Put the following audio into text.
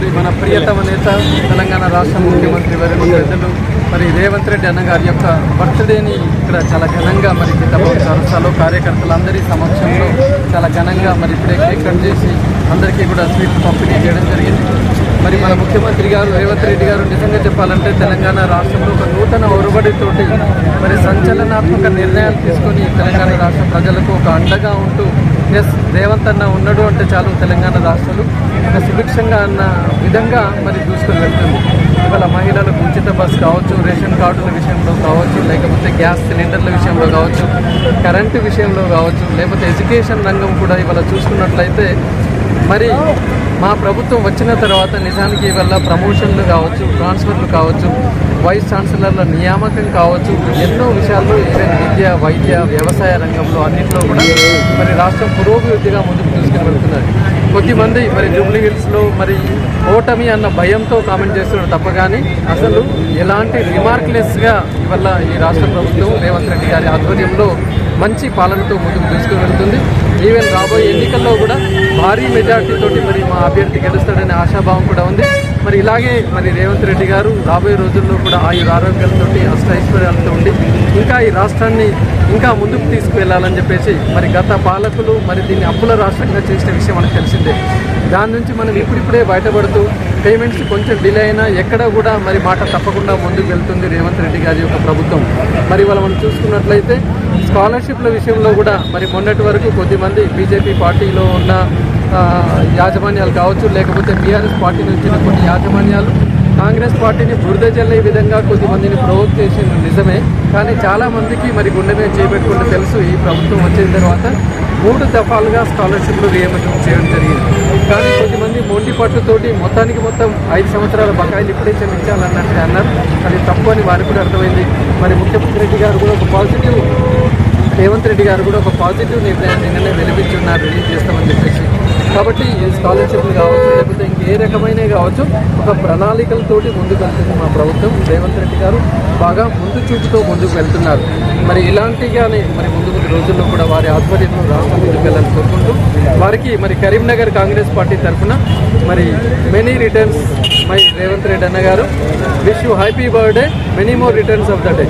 మరి మన ప్రియతమ నేత తెలంగాణ రాష్ట్ర ముఖ్యమంత్రి వర్యులు పెద్దలు మరి రేవంత్ రెడ్డి అన్నగారి యొక్క బర్త్డేని ఇక్కడ చాలా ఘనంగా మరి కితభవన్ చౌరస్తాలో కార్యకర్తలందరి సమక్షంలో చాలా ఘనంగా మరి ఇప్పుడే కేక్ కట్ చేసి అందరికీ కూడా స్వీట్ పంపిణీ చేయడం జరిగింది. మరి మన ముఖ్యమంత్రి గారు రేవంత్ రెడ్డి గారు నిజంగా చెప్పాలంటే తెలంగాణ రాష్ట్రంలో ఒక నూతన ఒరబడితోటి మరి సంచలనాత్మక నిర్ణయాలు తీసుకొని తెలంగాణ రాష్ట్ర ప్రజలకు ఒక అండగా ఉంటూ ఎస్ రేవంత్ అన్న ఉన్నాడు అంటే చాలు తెలంగాణ రాష్ట్రాలు సుభిక్షంగా అన్న విధంగా మరి చూసుకొని వెళ్తుంది. ఇవాళ మహిళలకు ఉచిత బస్ కావచ్చు రేషన్ కార్డుల విషయంలో కావచ్చు లేకపోతే గ్యాస్ సిలిండర్ల విషయంలో కావచ్చు కరెంటు విషయంలో కావచ్చు లేకపోతే ఎడ్యుకేషన్ రంగం కూడా ఇవాళ చూసుకున్నట్లయితే మరి మా ప్రభుత్వం వచ్చిన తర్వాత నిజానికి ఇవాళ ప్రమోషన్లు కావచ్చు ట్రాన్స్ఫర్లు కావచ్చు వైస్ ఛాన్సలర్ల నియామకం కావచ్చు. ఎన్నో విషయాల్లో ఈవెన్ విద్య వైద్య వ్యవసాయ రంగంలో అన్నింటిలో కూడా మరి రాష్ట్రం పురోభివృద్ధిగా ముందుకు తీసుకుని వెళ్తున్నది కొద్దిమంది మరి జూబ్లీ హిల్స్లో మరి ఓటమి అన్న భయంతో కామెంట్ చేస్తున్నారు తప్ప కానీ అసలు ఎలాంటి రిమార్క్లెస్గా ఇవల్ల ఈ రాష్ట్ర ప్రభుత్వం రేవంత్ రెడ్డి గారి ఆధ్వర్యంలో మంచి పాలనతో ముందుకు తీసుకుని వెళ్తుంది ఈవెన్ రాబోయే ఎన్నికల్లో కూడా భారీ మెజార్టీతోటి మరి మా అభ్యర్థి గెలుస్తాడనే ఆశాభావం కూడా ఉంది. మరి ఇలాగే మరి రేవంత్ రెడ్డి గారు రాబోయే రోజుల్లో కూడా ఆయుర ఆరోగ్యాలతోటి అష్టైశ్వర్యాలతో ఉండి ఇంకా ఈ రాష్ట్రాన్ని ఇంకా ముందుకు తీసుకువెళ్ళాలని చెప్పేసి మరి గత పాలకులు మరి దీన్ని అప్పుల రాష్ట్రంగా చేసిన విషయం మనకు తెలిసిందే. దాని నుంచి మనం ఇప్పుడిప్పుడే బయటపడుతూ పేమెంట్స్ కొంచెం డిలే అయినా ఎక్కడ కూడా మరి మాట తప్పకుండా ముందుకు వెళ్తుంది రేవంత్ రెడ్డి గారి యొక్క ప్రభుత్వం. మరి వాళ్ళు మనం చూసుకున్నట్లయితే స్కాలర్షిప్ల విషయంలో కూడా మరి మొన్నటి వరకు కొద్దిమంది బీజేపీ పార్టీలో ఉన్న యాజమాన్యాలు కావచ్చు లేకపోతే బీఆర్ఎస్ పార్టీ నుంచి కొన్ని యాజమాన్యాలు కాంగ్రెస్ పార్టీని బురద జల్లే విధంగా కొద్దిమందిని ప్రవోక్ చేసింది నిజమే. కానీ చాలామందికి మరి గుండె మీద చేపెట్టుకుంటే తెలుసు ఈ ప్రభుత్వం వచ్చిన తర్వాత మూడు దఫాలుగా స్కాలర్షిప్లు నియమనం చేయడం జరిగింది. కానీ కొద్దిమంది మొండి పట్టుతోటి మొత్తానికి మొత్తం ఐదు సంవత్సరాల బకాయిలు ఇప్పుడే చెల్లించాలన్నట్టుగా అన్నారు. అది తప్పు అని వారికి కూడా అర్థమైంది. మరి ముఖ్యమంత్రి రెడ్డి గారు కూడా ఒక పాజిటివ్ రేవంత్ రెడ్డి గారు కూడా ఒక పాజిటివ్ నిర్ణయాన్ని నిన్ననే వెలిపించున్నారు. రిలీజ్ చేస్తామని చెప్పేసి. కాబట్టి ఈ స్కాలర్షిప్లు కావచ్చు లేకపోతే ఇంకే రకమైనవి కావచ్చు ఒక ప్రణాళికలతోటి ముందుకు వెళ్తుంది మా ప్రభుత్వం. రేవంత్ రెడ్డి గారు బాగా ముందు చూపుతో ముందుకు వెళ్తున్నారు. మరి ఇలాంటిగానే మరి ముందు ముందు రోజుల్లో కూడా వారి ఆధ్వర్యంలో రాష్ట్రం ముందుకు వెళ్ళాలని కోరుకుంటూ వారికి మరి కరీంనగర్ కాంగ్రెస్ పార్టీ తరఫున మరి many returns my Revanth Reddy అన్న గారు. Wish you happy birthday many more returns of the day